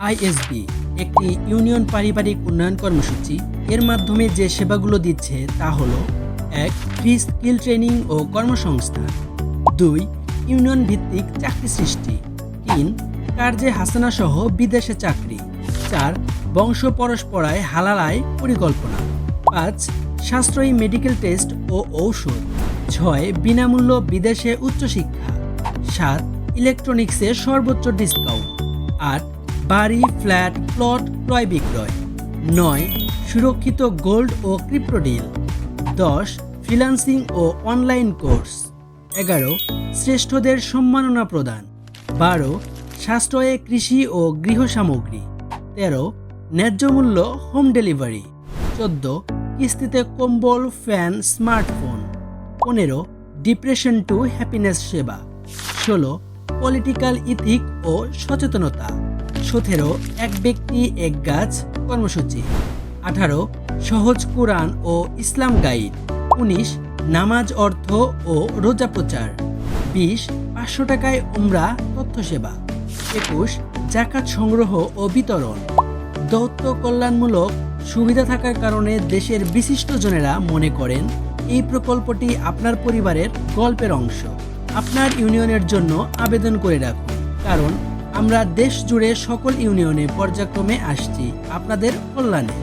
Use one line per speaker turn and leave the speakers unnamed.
ISSB, একটি union পারিবারিক উন্নয়ন কর্মসূচি। এর মাধ্যমে যে সেবাগুলো দিচ্ছে তা হল, এক, ফ্রি স্কিল ট্রেনিং ও কর্মসংস্থান দুই ইউনিয়ন ভিত্তিক চাকরি সৃষ্টি। তিন, কার্যে হাসানা সহ বিদেশে চাকরি। চার, বংশ পরস্পরায় হালালায় পরিকল্পনা। পাঁচ, সাশ্রয়ী মেডিকেল টেস্ট ও ঔষধ। ছয়, বিনামূল্য বিদেশে উচ্চশিক্ষা। সাত, ইলেকট্রনিক্সে সর্বোচ্চ ডিসকাউন্ট। আট বাড়ি, ফ্ল্যাট, প্লট, ক্রয় বিক্রয়। নয়, সুরক্ষিত গোল্ড ও ক্রিপ্টো ডিল। দশ, ফ্রিল্যান্সিং ও অনলাইন কোর্স। এগারো, শ্রেষ্ঠদের সম্মাননা প্রদান। বারো সাশ্রয়ে কৃষি ও গৃহ সামগ্রী। তেরো, ন্যায্য মূল্য হোম ডেলিভারি। চোদ্দ, কিস্তিতে কম্বল, ফ্যান, স্মার্টফোন। পনেরো, ডিপ্রেশন টু হ্যাপিনেস সেবা। ষোলো, পলিটিক্যাল ইথিক ও সচেতনতা। সতেরো, এক ব্যক্তি, এক গাছ, কর্মসূচি। আঠারো, সহজ কোরআন ও ইসলাম গাইড। উনিশ, নামাজ অর্থ ও রোজা প্রচার। বিশ, পাঁচশো টাকায় উমরা তথ্য সেবা একুশ জাকাত সংগ্রহ ও বিতরণ। দত্ত কল্যাণমূলক সুবিধা থাকার কারণে দেশের বিশিষ্ট জনেরা মনে করেন, এই প্রকল্পটি আপনার পরিবারের গল্পের অংশ। আপনার ইউনিয়নের জন্য আবেদন করে রাখুন। কারণ আমরা দেশ জুড়ে সকল ইউনিয়নে পর্যায়ক্রমে আসছি। আপনাদের কল্যাণে।